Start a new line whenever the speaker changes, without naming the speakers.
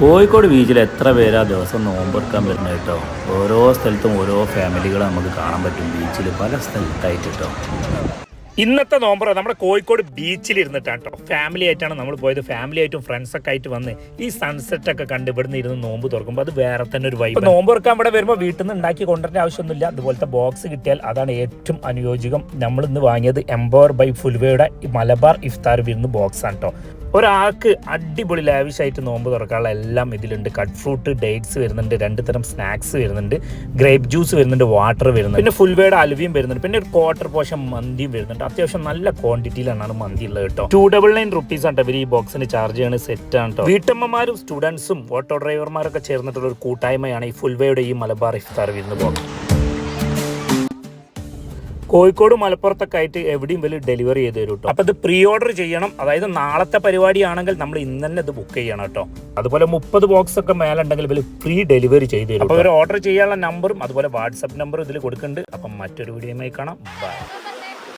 കോഴിക്കോട് ബീച്ചിൽ എത്ര പേരാ ദിവസം നോമ്പെടുക്കാൻ വരുന്നത് കേട്ടോ? ഓരോ സ്ഥലത്തും ഓരോ ഫാമിലികൾ നമുക്ക് കാണാൻ പറ്റും. ബീച്ചിൽ പല സ്ഥലത്തായിട്ട് കേട്ടോ
ഇന്നത്തെ നോമ്പറ നമ്മുടെ കോഴിക്കോട് ബീച്ചിൽ ഇരുന്നിട്ടാണ് കേട്ടോ. ഫാമിലി ആയിട്ടാണ് നമ്മൾ പോയത്. ഫാമിലി ആയിട്ടും ഫ്രണ്ട്സ് ഒക്കെ ആയിട്ട് വന്ന് ഈ സൺസെറ്റ് ഒക്കെ കണ്ട് ഇവിടുന്ന് ഇരുന്ന് നോമ്പ് തുറക്കുമ്പോൾ അത് വേറെ തന്നെ ഒരു വൈബ് നോമ്പ് തുറക്കാൻ ഇവിടെ വരുമ്പോൾ വീട്ടിൽ നിന്ന് ഉണ്ടാക്കി കൊണ്ടുവരേണ്ട ആവശ്യമൊന്നുമില്ല. അതുപോലത്തെ ബോക്സ് കിട്ടിയാൽ അതാണ് ഏറ്റവും അനുയോജ്യം. നമ്മൾ ഇന്ന് വാങ്ങിയത് എംപവർ ബൈ ഫുൽവയുടെ മലബാർ ഇഫ്താർ വിരുന്ന് ബോക്സ് ആണ് കേട്ടോ. ഒരാൾക്ക് അടിപൊളി ലാവിഷായിട്ട് നോമ്പ് തുറക്കാനുള്ള എല്ലാം ഇതിലുണ്ട്. കട്ട് ഫ്രൂട്ട് ഡേറ്റ്സ് വരുന്നുണ്ട് രണ്ട് തരം സ്നാക്സ് വരുന്നുണ്ട് ഗ്രേപ്പ് ജ്യൂസ് വരുന്നുണ്ട് വാട്ടർ വരുന്നുണ്ട്. പിന്നെ ഫുൾ വേഡ് അലുവിയും വരുന്നുണ്ട്. പിന്നെ ഒരു ക്വാർട്ടർ പോഷൻ മന്തിയും വരുന്നുണ്ട്. അത്യാവശ്യം നല്ല ക്വാണ്ടിറ്റിയിലാണ് മന്തി ഉള്ളത് കേട്ടോ. ടു ഡബിൾ നയൻ റുപ്പീസ് ആണ് ഇവർ ഈ ബോക്സിന് ചാർജ് ചെയ്യണ സെറ്റ് ആണ് കേട്ടോ. വീട്ടമ്മമാരും സ്റ്റുഡൻസും ഓട്ടോ ഡ്രൈവർമാരൊക്കെ ചേർന്നിട്ടുള്ള ഒരു കൂട്ടായ്മയാണ് ഈ ഫുൾവേയുടെ ഈ മലബാർ ഇഫ്താർ വിരുന്ന് ബോക്സ് കോഴിക്കോട് മലപ്പുറത്തൊക്കെ ആയിട്ട് എവിടെയും വലിയ ഡെലിവറി ചെയ്ത് തരും കേട്ടോ അപ്പൊ ഇത് പ്രീ ഓർഡർ ചെയ്യണം. അതായത് നാളത്തെ പരിപാടിയാണെങ്കിൽ നമ്മൾ ഇന്ന് തന്നെ ഇത് ബുക്ക് ചെയ്യണം കേട്ടോ അതുപോലെ മുപ്പത് ബോക്സ് ഒക്കെ മേലുണ്ടെങ്കിൽ വലിയ ഫ്രീ ഡെലിവറി ചെയ്ത് തരും അപ്പോൾ ഒരു ഓർഡർ ചെയ്യാനുള്ള നമ്പറും അതുപോലെ വാട്സപ്പ് നമ്പറും ഇതിൽ കൊടുക്കുന്നുണ്ട്. അപ്പം മറ്റൊരു വീഡിയോയുമായി കാണാം. ബൈ